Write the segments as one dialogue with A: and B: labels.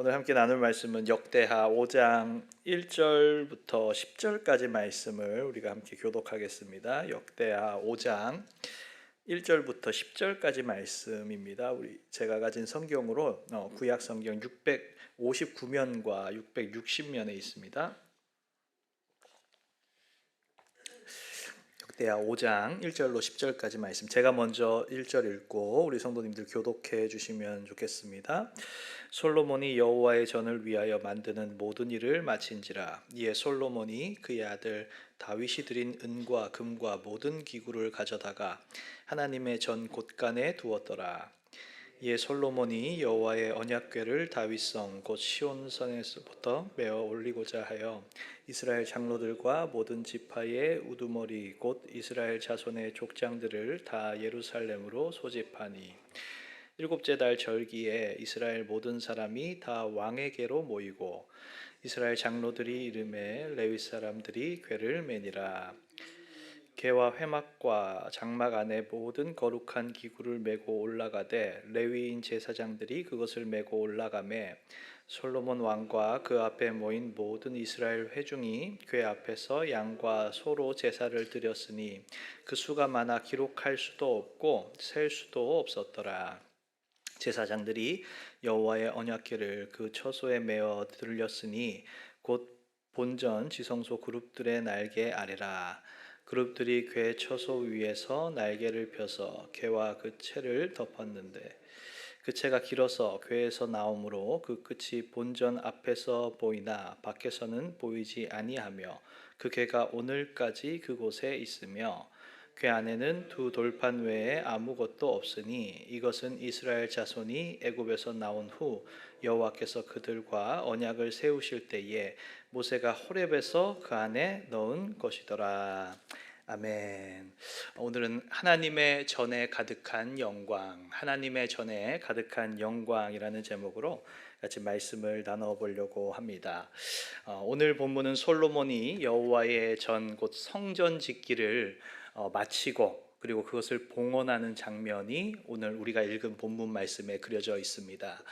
A: 오늘 함께 나눌 말씀은 역대하 5장 1절부터 10절까지 말씀을 우리가 함께 교독하겠습니다. 역대하 5장 1절부터 10절까지 말씀입니다. 우리 제가 가진 성경으로 어, 구약 성경 659면과 660면에 있습니다. 역대하 5장 1절로 10절까지 말씀. 제가 먼저 1절 읽고 우리 성도님들 교독해 주시면 좋겠습니다. 솔로몬이 여호와의 전을 위하여 만드는 모든 일을 마친지라 이에 솔로몬이 그의 아들 다윗이 드린 은과 금과 모든 기구를 가져다가 하나님의 전 곳간에 두었더라 이에 솔로몬이 여호와의 언약궤를 다윗성 곧 시온성에서부터 메어 올리고자 하여 이스라엘 장로들과 모든 지파의 우두머리 곧 이스라엘 자손의 족장들을 다 예루살렘으로 소집하니 일곱째 달 절기에 이스라엘 모든 사람이 다 왕에게로 모이고 이스라엘 장로들이 이름에 레위 사람들이 궤를 매니라 개와 회막과 장막 안에 모든 거룩한 기구를 메고 올라가되 레위인 제사장들이 그것을 메고 올라가매 솔로몬 왕과 그 앞에 모인 모든 이스라엘 회중이 궤 앞에서 양과 소로 제사를 드렸으니 그 수가 많아 기록할 수도 없고 셀 수도 없었더라. 제사장들이 여호와의 언약궤를 그 처소에 메어 들렸으니 곧 본전 지성소 그룹들의 날개 아래라 그룹들이 궤 처소 위에서 날개를 펴서 궤와 그 채를 덮었는데 그 채가 길어서 궤에서 나오므로 그 끝이 본전 앞에서 보이나 밖에서는 보이지 아니하며 그 궤가 오늘까지 그곳에 있으며 그 안에는 두 돌판 외에 아무것도 없으니 이것은 이스라엘 자손이 애굽에서 나온 후 여호와께서 그들과 언약을 세우실 때에 모세가 호렙에서 그 안에 넣은 것이더라. 아멘. 오늘은 하나님의 전에 가득한 영광, 하나님의 전에 가득한 영광이라는 제목으로 같이 말씀을 나눠 보려고 합니다. 어, 오늘 본문은 솔로몬이 여호와의 전 곧 성전 짓기를 어, 마치고 그리고 그것을 봉헌하는 장면이 오늘 우리가 읽은 본문 말씀에 그려져 있습니다.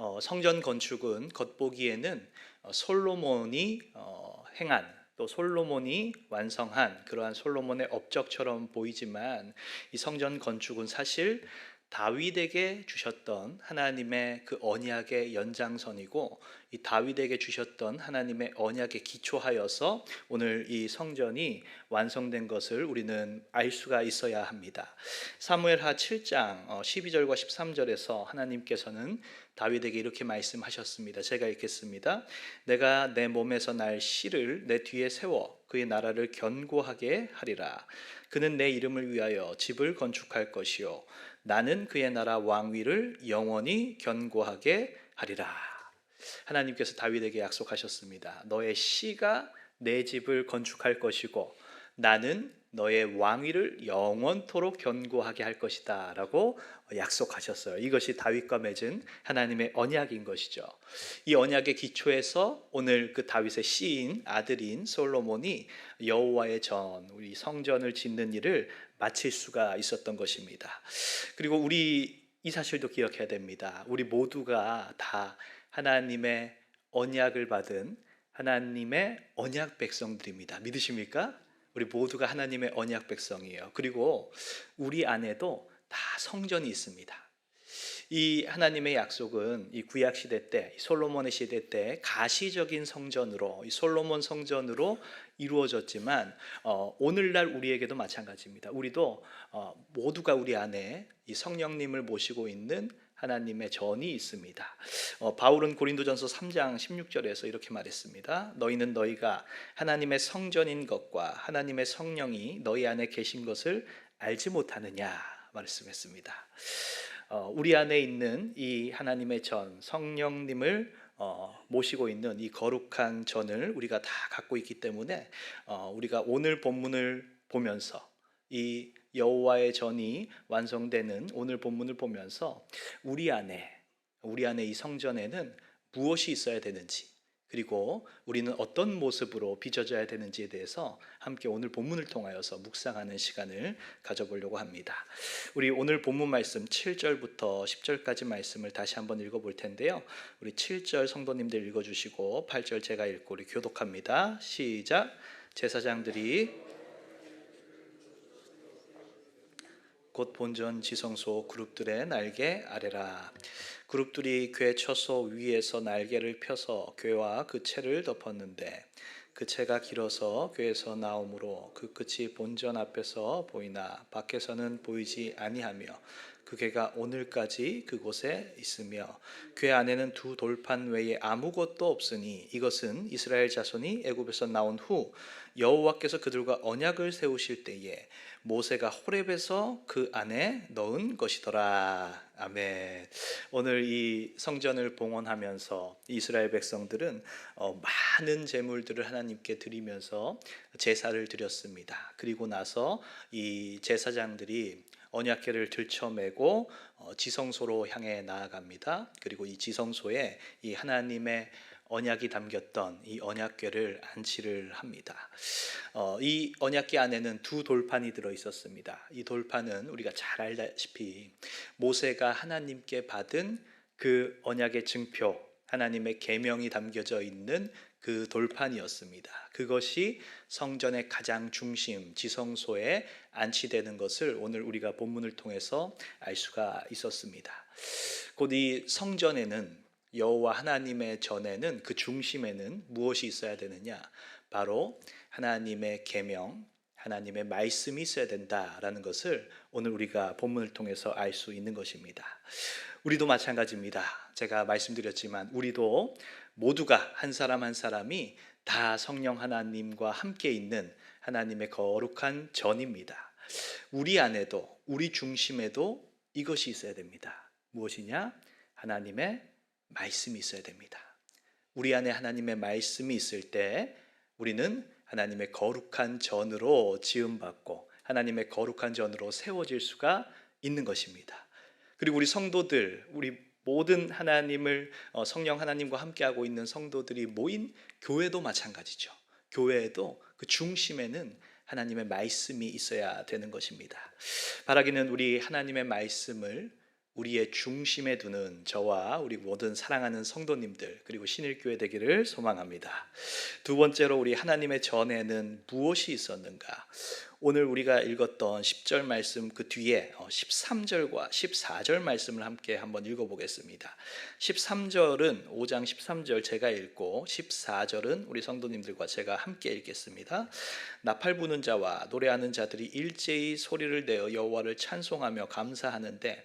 A: 어, 성전 건축은 겉보기에는 어, 솔로몬이 어, 행한 또 솔로몬이 완성한 그러한 솔로몬의 업적처럼 보이지만 이 성전 건축은 사실 다윗에게 주셨던 하나님의 그 언약의 연장선이고 이 다윗에게 주셨던 하나님의 언약에 기초하여서 오늘 이 성전이 완성된 것을 우리는 알 수가 있어야 합니다. 사무엘하 7장 12절과 13절에서 하나님께서는 다윗에게 이렇게 말씀하셨습니다. 제가 읽겠습니다. 내가 내 몸에서 날 씨를 내 뒤에 세워 그의 나라를 견고하게 하리라. 그는 내 이름을 위하여 집을 건축할 것이요 나는 그의 나라 왕위를 영원히 견고하게 하리라. 하나님께서 다윗에게 약속하셨습니다. 너의 씨가 내 집을 건축할 것이고 나는 너의 왕위를 영원토록 견고하게 할 것이다라고 약속하셨어요. 이것이 다윗과 맺은 하나님의 언약인 것이죠. 이 언약의 기초에서 오늘 그 다윗의 씨인 아들인 솔로몬이 여호와의 전 우리 성전을 짓는 일을 마칠 수가 있었던 것입니다. 그리고 우리 이 사실도 기억해야 됩니다. 우리 모두가 다 하나님의 언약을 받은 하나님의 언약 백성들입니다. 믿으십니까? 우리 모두가 하나님의 언약 백성이에요. 그리고 우리 안에도 다 성전이 있습니다. 이 하나님의 약속은 이 구약 시대 때 솔로몬의 시대 때 가시적인 성전으로 이 솔로몬 성전으로 이루어졌지만 어, 오늘날 우리에게도 마찬가지입니다. 우리도 어, 모두가 우리 안에 이 성령님을 모시고 있는 하나님의 전이 있습니다. 어, 바울은 고린도전서 3장 16절에서 이렇게 말했습니다. 너희는 너희가 하나님의 성전인 것과 하나님의 성령이 너희 안에 계신 것을 알지 못하느냐 말씀했습니다. 어, 우리 안에 있는 이 하나님의 전 성령님을 어, 모시고 있는 이 거룩한 전을 우리가 다 갖고 있기 때문에 어, 우리가 오늘 본문을 보면서 이 여호와의 전이 완성되는 오늘 본문을 보면서 우리 안에 우리 안에 이 성전에는 무엇이 있어야 되는지 그리고 우리는 어떤 모습으로 빚어져야 되는지에 대해서 함께 오늘 본문을 통하여서 묵상하는 시간을 가져보려고 합니다. 우리 오늘 본문 말씀 7절부터 10절까지 말씀을 다시 한번 읽어볼 텐데요. 우리 7절 성도님들 읽어주시고 8절 제가 읽고 우리 교독합니다. 시작. 제사장들이 곧 본전 지성소 그룹들의 날개 아래라. 그룹들이 괴 처소 위에서 날개를 펴서 괴와 그 채를 덮었는데 그 채가 길어서 괴에서 나오므로 그 끝이 본전 앞에서 보이나 밖에서는 보이지 아니하며 그 괴가 오늘까지 그곳에 있으며 괴 안에는 두 돌판 외에 아무것도 없으니 이것은 이스라엘 자손이 애굽에서 나온 후 여호와께서 그들과 언약을 세우실 때에 모세가 호렙에서 그 안에 넣은 것이더라. 아멘. 오늘 이 성전을 봉헌하면서 이스라엘 백성들은 어, 많은 제물들을 하나님께 드리면서 제사를 드렸습니다. 그리고 나서 이 제사장들이 언약궤를 들쳐매고 어, 지성소로 향해 나아갑니다. 그리고 이 지성소에 이 하나님의 언약이 담겼던 이 언약궤를 안치를 합니다. 어, 이 언약궤 안에는 두 돌판이 들어 있었습니다. 이 돌판은 우리가 잘 알다시피 모세가 하나님께 받은 그 언약의 증표, 하나님의 계명이 담겨져 있는 그 돌판이었습니다. 그것이 성전의 가장 중심 지성소에 안치되는 것을 오늘 우리가 본문을 통해서 알 수가 있었습니다. 곧 이 성전에는 여호와 하나님의 전에는 그 중심에는 무엇이 있어야 되느냐? 바로 하나님의 계명, 하나님의 말씀이 있어야 된다라는 것을 오늘 우리가 본문을 통해서 알 수 있는 것입니다. 우리도 마찬가지입니다. 제가 말씀드렸지만 우리도 모두가 한 사람 한 사람이 다 성령 하나님과 함께 있는 하나님의 거룩한 전입니다. 우리 안에도 우리 중심에도 이것이 있어야 됩니다. 무엇이냐? 하나님의 말씀이 있어야 됩니다. 우리 안에 하나님의 말씀이 있을 때 우리는 하나님의 거룩한 전으로 지음받고 하나님의 거룩한 전으로 세워질 수가 있는 것입니다. 그리고 우리 성도들, 우리 모든 하나님을 어, 성령 하나님과 함께하고 있는 성도들이 모인 교회도 마찬가지죠. 교회에도 그 중심에는 하나님의 말씀이 있어야 되는 것입니다. 바라기는 우리 하나님의 말씀을 우리의 중심에 두는 저와 우리 모든 사랑하는 성도님들 그리고 신일교회 되기를 소망합니다. 두 번째로 우리 하나님의 전에는 무엇이 있었는가? 오늘 우리가 읽었던 10절 말씀 그 뒤에 13절과 14절 말씀을 함께 한번 읽어보겠습니다. 13절은 5장 13절 제가 읽고 14절은 우리 성도님들과 제가 함께 읽겠습니다. 나팔 부는 자와 노래하는 자들이 일제히 소리를 내어 여호와를 찬송하며 감사하는데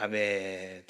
A: 아멘.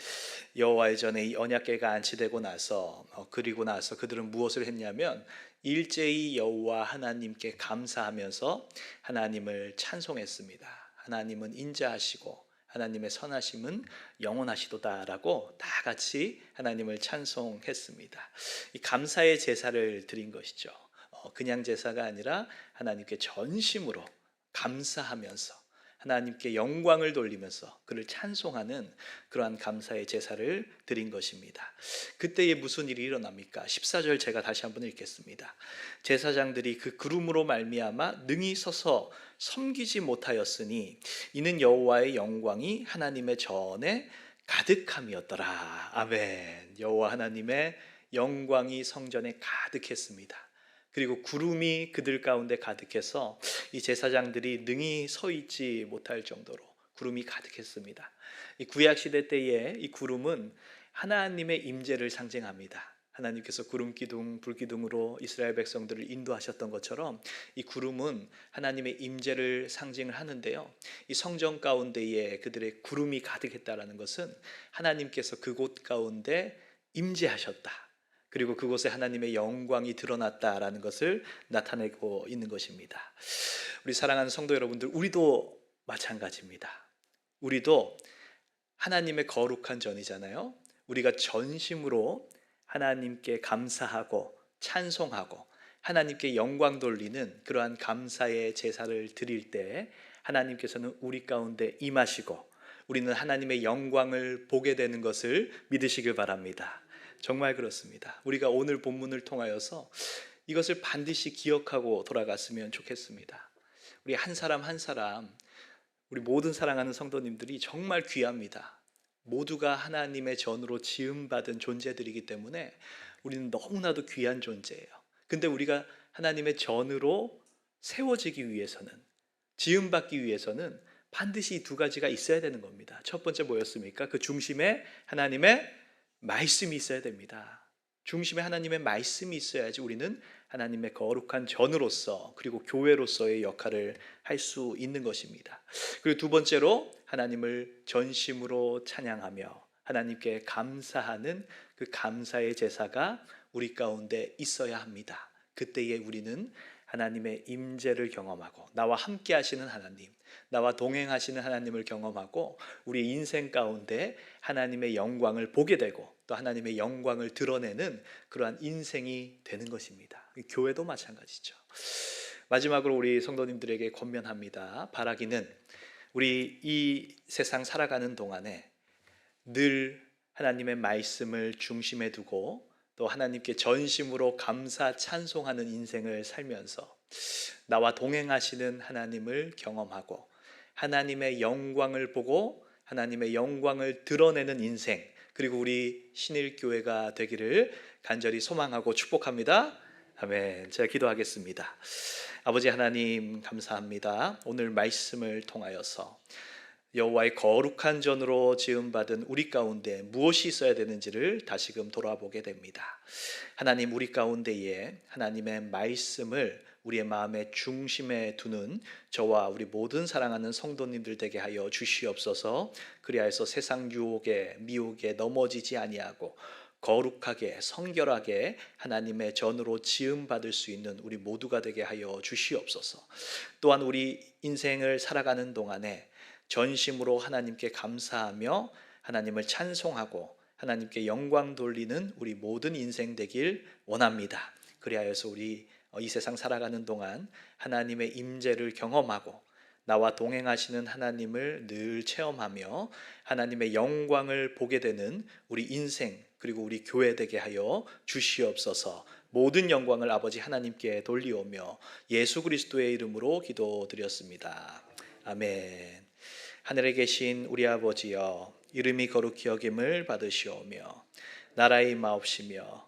A: 여호와의 전에 이 언약궤가 안치되고 나서 어, 그리고 나서 그들은 무엇을 했냐면 일제히 여호와 하나님께 감사하면서 하나님을 찬송했습니다. 하나님은 인자하시고 하나님의 선하심은 영원하시도다라고 다 같이 하나님을 찬송했습니다. 이 감사의 제사를 드린 것이죠. 어, 그냥 제사가 아니라 하나님께 전심으로 감사하면서 하나님께 영광을 돌리면서 그를 찬송하는 그러한 감사의 제사를 드린 것입니다. 그때에 무슨 일이 일어납니까? 14절 제가 다시 한번 읽겠습니다. 제사장들이 그 구름으로 말미암아 능히 서서 섬기지 못하였으니 이는 여호와의 영광이 하나님의 전에 가득함이었더라. 아멘. 여호와 하나님의 영광이 성전에 가득했습니다. 그리고 구름이 그들 가운데 가득해서 이 제사장들이 능히 서 있지 못할 정도로 구름이 가득했습니다. 이 구약 시대 때에 이 구름은 하나님의 임재를 상징합니다. 하나님께서 구름 기둥, 불 기둥으로 이스라엘 백성들을 인도하셨던 것처럼 이 구름은 하나님의 임재를 상징을 하는데요. 이 성전 가운데에 그들의 구름이 가득했다라는 것은 하나님께서 그곳 가운데 임재하셨다. 그리고 그곳에 하나님의 영광이 드러났다라는 것을 나타내고 있는 것입니다. 우리 사랑하는 성도 여러분들, 우리도 마찬가지입니다. 우리도 하나님의 거룩한 전이잖아요. 우리가 전심으로 하나님께 감사하고 찬송하고 하나님께 영광 돌리는 그러한 감사의 제사를 드릴 때 하나님께서는 우리 가운데 임하시고 우리는 하나님의 영광을 보게 되는 것을 믿으시길 바랍니다. 정말 그렇습니다. 우리가 오늘 본문을 통하여서 이것을 반드시 기억하고 돌아갔으면 좋겠습니다. 우리 한 사람 한 사람 우리 모든 사랑하는 성도님들이 정말 귀합니다. 모두가 하나님의 전으로 지음받은 존재들이기 때문에 우리는 너무나도 귀한 존재예요. 근데 우리가 하나님의 전으로 세워지기 위해서는 지음받기 위해서는 반드시 이두 가지가 있어야 되는 겁니다. 첫 번째 뭐였습니까? 그 중심에 하나님의 말씀이 있어야 됩니다. 중심에 하나님의 말씀이 있어야지 우리는 하나님의 거룩한 전으로서 그리고 교회로서의 역할을 할 수 있는 것입니다. 그리고 두 번째로 하나님을 전심으로 찬양하며 하나님께 감사하는 그 감사의 제사가 우리 가운데 있어야 합니다. 그때에 우리는 하나님의 임재를 경험하고 나와 함께 하시는 하나님, 나와 동행하시는 하나님을 경험하고 우리 인생 가운데 하나님의 영광을 보게 되고 또 하나님의 영광을 드러내는 그러한 인생이 되는 것입니다. 교회도 마찬가지죠. 마지막으로 우리 성도님들에게 권면합니다. 바라기는 우리 이 세상 살아가는 동안에 늘 하나님의 말씀을 중심에 두고 또 하나님께 전심으로 감사 찬송하는 인생을 살면서 나와 동행하시는 하나님을 경험하고 하나님의 영광을 보고 하나님의 영광을 드러내는 인생 그리고 우리 신일교회가 되기를 간절히 소망하고 축복합니다. 아멘. 제가 기도하겠습니다. 아버지 하나님 감사합니다. 오늘 말씀을 통하여서 여호와의 거룩한 전으로 지음 받은 우리 가운데 무엇이 있어야 되는지를 다시금 돌아보게 됩니다. 하나님 우리 가운데에 하나님의 말씀을 우리의 마음의 중심에 두는 저와 우리 모든 사랑하는 성도님들 되게 하여 주시옵소서. 그리하여서 세상 유혹에 미혹에 넘어지지 아니하고 거룩하게 성결하게 하나님의 전으로 지음 받을 수 있는 우리 모두가 되게 하여 주시옵소서. 또한 우리 인생을 살아가는 동안에 전심으로 하나님께 감사하며 하나님을 찬송하고 하나님께 영광 돌리는 우리 모든 인생 되길 원합니다. 그리하여서 우리 이 세상 살아가는 동안 하나님의 임재를 경험하고 나와 동행하시는 하나님을 늘 체험하며 하나님의 영광을 보게 되는 우리 인생 그리고 우리 교회 되게 하여 주시옵소서. 모든 영광을 아버지 하나님께 돌리오며 예수 그리스도의 이름으로 기도드렸습니다. 아멘. 하늘에 계신 우리 아버지여 이름이 거룩히 여김을 받으시오며 나라의 마옵시며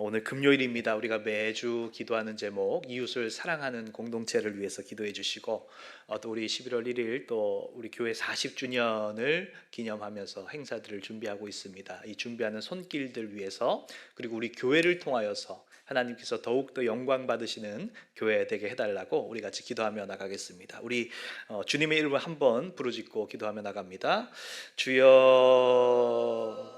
A: 오늘 금요일입니다. 우리가 매주 기도하는 제목 이웃을 사랑하는 공동체를 위해서 기도해 주시고 어, 또 우리 11월 1일 또 우리 교회 40주년을 기념하면서 행사들을 준비하고 있습니다. 이 준비하는 손길들 위해서 그리고 우리 교회를 통하여서 하나님께서 더욱더 영광 받으시는 교회 되게 해달라고 우리 같이 기도하며 나가겠습니다. 우리 어, 주님의 이름을 한번 부르짖고 기도하며 나갑니다. 주여